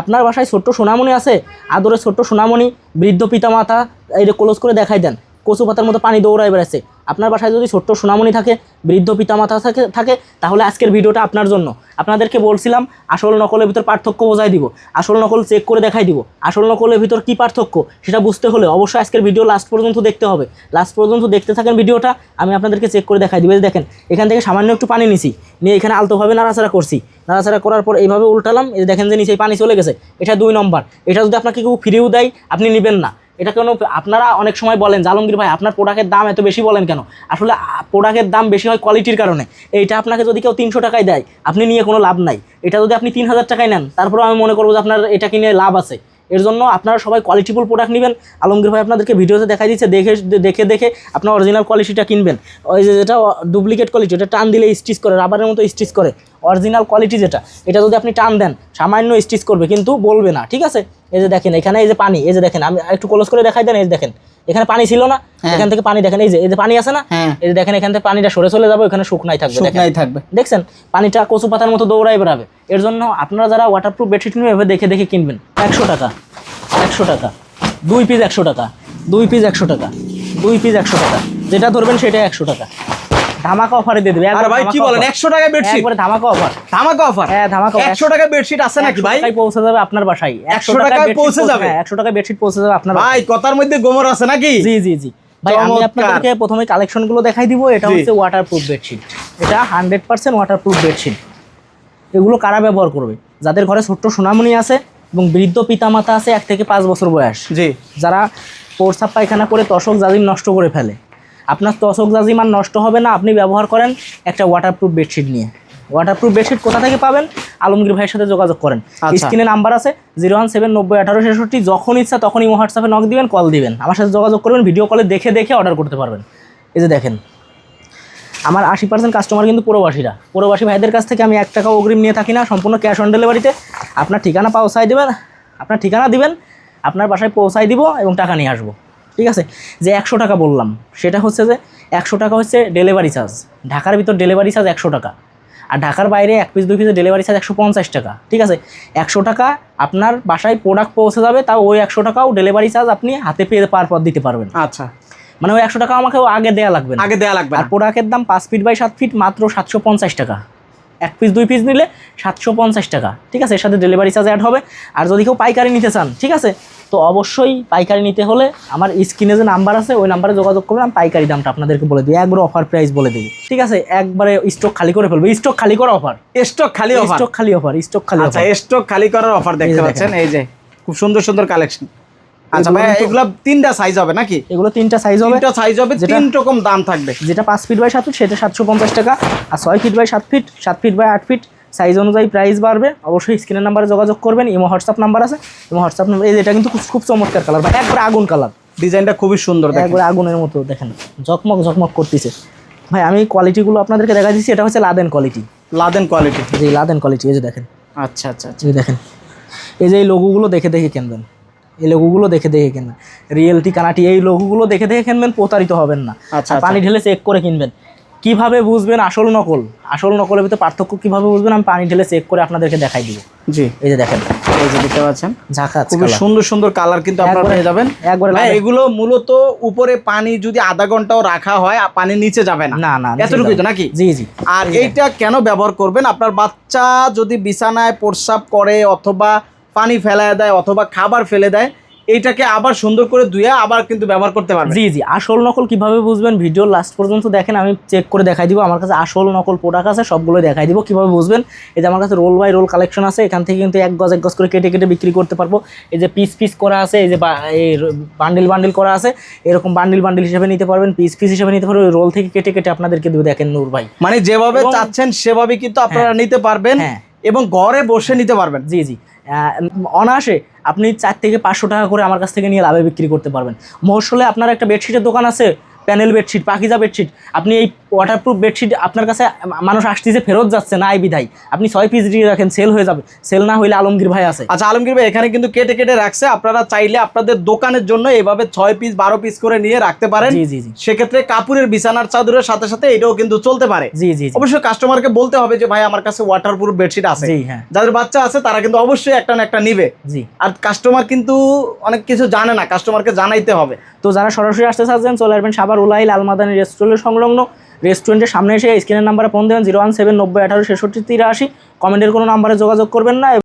আপনার বাসায় ছোট্ট সোনামণি আছে? আদরের ছোট্ট সোনামণি, বৃদ্ধ পিতা মাতা এই ক্লোজ করে দেখাই দেন। কচু পাতার মতো পানি দৌড়ায় বেড়াচ্ছে। আপনার বাসায় যদি ছোট্ট সোনামণি থাকে, বৃদ্ধ পিতামাতা থাকে থাকে, তাহলে আজকের ভিডিওটা আপনার জন্য। আপনাদেরকে বলছিলাম, আসল নকলের ভিতর পার্থক্য বোঝাই দিব, আসল নকল চেক করে দেখাই দিব। আসল নকলের ভিতর কি পার্থক্য, সেটা বুঝতে হলে অবশ্যই আজকের ভিডিও লাস্ট পর্যন্ত দেখতে হবে। লাস্ট পর্যন্ত দেখতে থাকেন ভিডিওটা, আমি আপনাদেরকে চেক করে দেখাই দিব। দেখেন, এখান থেকে সামান্য একটু পানি নিছি, নিয়ে এখানে আলতোভাবে নাড়াচাড়া করছি। নাড়াচাড়া করার পর এইভাবে উল্টালাম দেখেন যে নিচে পানি চলে গেছে, এটা দুই নম্বর। এটা যদি আপনাকে কেউ ফ্রিও দেয়, আপনি নেবেন না। এটা কেন আপনারা অনেক সময় বলেন জালমগীর ভাই, আপনার প্রোডাক্টের দাম এত বেশি বলেন কেন? আসলে প্রোডাক্টের দাম বেশি হয় কোয়ালিটির কারণে। এইটা আপনাকে যদি কেউ তিনশো টাকায় দেয়, আপনি নিয়ে কোনো লাভ নাই। এটা যদি আপনি তিন হাজার টাকায় নেন, তারপরেও আমি মনে করব যে আপনার এটা কিনে লাভ আছে। এর জন্য আপনারা সবাই কোয়ালিটিফুল প্রোডাক্ট নেবেন। আলমগীর ভাই আপনাদেরকে ভিডিওতে দেখাই দিচ্ছে, দেখে দেখে দেখে আপনার অরিজিনাল কোয়ালিটিটা কিনবেন। ওই যে যেটা ডুপ্লিকেট কোয়ালিটি এটা টান দিলে স্টিচ করে রাবারের মতো স্টিচ করে। অরিজিনাল কোয়ালিটি যেটা, এটা যদি আপনি টান দেন, সামান্য স্টিচ করবে, কিন্তু বলবে না, ঠিক আছে? এই যে দেখেন, এখানে এই যে পানি, এই যে দেখেন, আমি একটু ক্লোজ করে দেখাই দেন, এই যে দেখেন। এখানে পানি ছিল না হ্যাঁ। এখান থেকে পানি দেখেন এই যে এই যে পানি আছে না হ্যাঁ। এই যে দেখেন এখান থেকে পানিটা সরে চলে যাবে ওখানে শুকনাই থাকবে শুকনাই থাকবে। দেখছেন? পানিটা কচু পাতার মতো দৌড়াই বেড়াবে। এর জন্য আপনারা যারা ওয়াটারপ্রুফ বেডশিট নিয়ে এভাবে দেখে দেখে কিনবেন। একশো টাকা একশো টাকা দুই পিস একশো টাকা দুই পিস একশো টাকা দুই পিস একশো টাকা যেটা ধরবেন সেটা একশো টাকা। ধামাকা অফারে দিয়ে দেবে। আর ভাই কি বলেন? offer। একশো টাকা বেডশিট একবারে ধামাকা অফার ধামাকা অফার হ্যাঁ, ধামাকা offer। একশো টাকা বেডশিট আছে নাকি ভাই? পৌঁছে যাবে আপনার বাসায়। 100 টাকায় পৌঁছে যাবে? হ্যাঁ, একশো টাকা বেডশিট পৌঁছে যাবে আপনার ভাই কথার মধ্যে গোমর আছে নাকি? জি জি জি। ভাই আমি আপনাদেরকে প্রথমে কালেকশনগুলো দেখাই দিব। এটা হচ্ছে ওয়াটারপ্রুফ বেডশিট এটা হান্ড্রেড পার্সেন্ট ওয়াটারপ্রুফ বেডশিট এগুলো কারা ব্যবহার করবে? যাদের ঘরে ছোট্ট সোনামণি আছে এবং বৃদ্ধ পিতামাতা আছে এক থেকে পাঁচ বছর বয়স। জি। যারা প্রস্রাব পায়খানা করে তশক জাজিম নষ্ট করে ফেলে। আপনার তশক জাজিম আর নষ্ট হবে না আপনি ব্যবহার করেন একটা ওয়াটারপ্রুফ বেডশিট নিয়ে। ওয়াটারপ্রুফ বেডশিট কোথা থেকে পাবেন? আলমগীর ভাইয়ের সাথে যোগাযোগ করেন। আচ্ছা। স্ক্রিনে নাম্বার আছে জিরো ওয়ান সেভেন নব্বই আঠারো ছেষট্টি যখন ইচ্ছা তখনই হোয়াটসঅ্যাপে নক দিবেন কল দিবেন। আমার সাথে যোগাযোগ করবেন ভিডিও কলে দেখে দেখে অর্ডার করতে পারবেন। এই যে দেখেন আমার আশি পার্সেন্ট কাস্টমার কিন্তু প্রবাসীরা। প্রবাসী ভাইদের কাছ থেকে আমি এক টাকা অগ্রিম নিয়ে থাকি না সম্পূর্ণ ক্যাশ অন ডেলিভারিতে আপনার ঠিকানা পৌঁছাই দেবেন আপনার ঠিকানা দিবেন আপনার বাসায় পৌঁছাই দিব এবং টাকা নিয়ে আসব। ঠিক আছে? যে একশো টাকা বললাম সেটা হচ্ছে যে একশো টাকা হচ্ছে ডেলিভারি চার্জ ঢাকার ভিতর ডেলিভারি চার্জ একশো টাকা। আর ঢাকার বাইরে এক পিস দুই পিসের ডেলিভারি চার্জ একশো পঞ্চাশ টাকা। ঠিক আছে? একশো টাকা আপনার বাসায় প্রোডাক্ট পৌঁছে যাবে তাও ওই একশো টাকাও ডেলিভারি চার্জ আপনি হাতে পেয়ে পার পর দিতে পারবেন। আচ্ছা। মানে ওই একশো টাকা আমাকে আগে দেওয়া লাগবে আগে দেয়া লাগবে আর প্রোডাক্টের দাম পাঁচ ফিট বাই সাত ফিট মাত্র সাতশো পঞ্চাশ টাকা। এক পিস দুই পিস নিলে সাতশো পঞ্চাশ টাকা। ঠিক আছে? এর সাথে ডেলিভারি চার্জ অ্যাড হবে। আর যদি কেউ পাইকারি নিতে চান ঠিক আছে? তো অবশ্যই পাইকারি নিতে হলে আমার স্ক্রিনে যে নাম্বার আছে ওই নাম্বারে যোগাযোগ করবেন। আমি পাইকারি দামটা আপনাদেরকে বলে দিই। একবারে অফার প্রাইস বলে দিই। ঠিক আছে? একবারে স্টক খালি করে ফেলব। স্টক খালি করা অফার স্টক খালি অফার স্টক খালি অফার স্টক খালি আচ্ছা স্টক খালি করার অফার এই দেখতে পাচ্ছেন। এই যে খুব সুন্দর সুন্দর কালেকশন আচ্ছা এগুলো ভাই এগুলো তিনটা সাইজ হবে নাকি? এগুলো তিনটা সাইজ হবে। তিনটা সাইজ হবে তিন রকম দাম থাকবে। যেটা পাঁচ ফিট বাই সাত ফিট সেটা সাতশো পঞ্চাশ টাকা। আর ছয় ফিট বাই সাত ফিট সাত ফিট বাই আট ফিট সাইজ অনুযায়ী প্রাইস বাড়বে। অবশ্যই স্ক্রিনের নাম্বারে যোগাযোগ করবেন ইমো হোয়াটসঅ্যাপ নাম্বার আছে। ইমো হোয়াটসঅ্যাপ নাম্বার এটা কিন্তু খুব চমৎকার কালার ভাই একবার আগুন কালার। ডিজাইনটা খুবই সুন্দর একবার আগুনের মতো দেখেন ঝকমক ঝকমক করতেছে। ভাই আমি কোয়ালিটিগুলো আপনাদেরকে দেখা দিচ্ছি এটা হচ্ছে লাদেন কোয়ালিটি লাদেন কোয়ালিটি লাদেন কোয়ালিটি এই যে দেখেন। আচ্ছা আচ্ছা আচ্ছা। এই দেখেন এই যে এই লোগোগুলো দেখে দেখে কিনবেন। এই লোগোগুলো দেখে দেখে কিনবেন রিয়েলটি কানাটি এই লোগোগুলো দেখে দেখে কিনবেন প্রতারিত হবেন না। আচ্ছা, পানি ঢেলে চেক করে কিনবেন। কীভাবে বুঝবেন আসল নকল? আসল নকলের ভিতরে পার্থক্য কীভাবে বুঝবেন? আমি পানি ঢেলে চেক করে আপনাদেরকে দেখাই দিব। জি। এই যে দেখেন। এই যে দেখতে পাচ্ছেন। ঝাঁকা খুবই সুন্দর সুন্দর কালার কিন্তু আপনারা পেয়ে যাবেন। একবারে এগুলো মূলত উপরে পানি যদি আধা ঘন্টাও রাখা হয় আর পানি নিচে যাবে না। না না এতটুকুই তো নাকি? জি জি। আর এইটা কেন ব্যবহার করবেন? আপনার বাচ্চা যদি বিছানায় প্রস্রাব করে অথবা পানি ফেলায় দেয় অথবা খাবার ফেলে দেয় এইটাকে আবার সুন্দর করে ধুয়ে আবার কিন্তু ব্যবহার করতে পারবেন। জি জি আসল নকল কীভাবে বুঝবেন? ভিডিও লাস্ট পর্যন্ত দেখেন আমি চেক করে দেখাই দিব। আমার কাছে আসল নকল প্রোডাক্ট আছে সবগুলো দেখাই দিব। কীভাবে বুঝবেন? এই যে আমার কাছে রোল বাই রোল কালেকশন আছে এখান থেকে কিন্তু এক গজ এক গজ করে কেটে কেটে বিক্রি করতে পারব। এই যে পিস পিস করা আছে এই যে এই বান্ডিল বান্ডিল করা আছে এরকম বান্ডিল বান্ডিল হিসেবে নিতে পারবেন পিস পিস হিসেবে নিতে পারবেন। রোল থেকে কেটে কেটে আপনাদেরকে দেবো দেখেন নূর ভাই। মানে যেভাবে চাচ্ছেন সেভাবে কিন্তু আপনারা নিতে পারবেন হ্যাঁ। এবং ঘরে বসে নিতে পারবেন। জি জি। অনায়াসে আপনি চার থেকে পাঁচশো টাকা করে আমার কাছ থেকে নিয়ে লাভে বিক্রি করতে পারবেন। মহসলে আপনার একটা বেডশিটের দোকান আছে প্যানেল বেডশিট পাখিজা বেডশিট আপনি এই ওয়াটারপ্রুফ বেডশিট আপনার কাছে মানুষ আসতেছে ফেরত যাচ্ছে না এই বিধাই আপনি ছয় পিস দিয়ে রাখেন সেল হয়ে যাবে। সেল না হইলে আলমগীর ভাই আছে। আচ্ছা আলমগীর ভাই এখানে কিন্তু কেটে কেটে রাখছে। আপনারা চাইলে আপনাদের দোকানের জন্য এভাবে ছয় পিস বারো পিস করে নিয়ে রাখতে পারেন। জি জি জি। সেক্ষেত্রে কাপুরের বিছানার চাদরের সাথে সাথে এটাও কিন্তু চলতে পারে। জি জি জি। অবশ্যই কাস্টমারকে বলতে হবে যে ভাই আমার কাছে ওয়াটারপ্রুফ বেডশিট আছে। জি হ্যাঁ। যাদের বাচ্চা আছে তারা কিন্তু অবশ্যই একটা না একটা নিবে। জি। আর কাস্টমার কিন্তু অনেক কিছু জানে না। কাস্টমারকে জানাইতে হবে। তো যারা সরাসরি আসতে চাচ্ছেন চলে আসবেন সাবার উলাই লালমাদানি রেস্টুরেন্টের সংলগ্ন রেস্টুরেন্টের সামনে এসে স্ক্রিনের নাম্বারে ফোন দেবেন জিরো ওয়ান সেভেন নব্বই আঠারো ছেষট্টি তিরাশি। কমেন্টের কোনো নাম্বারে যোগাযোগ করবেন না।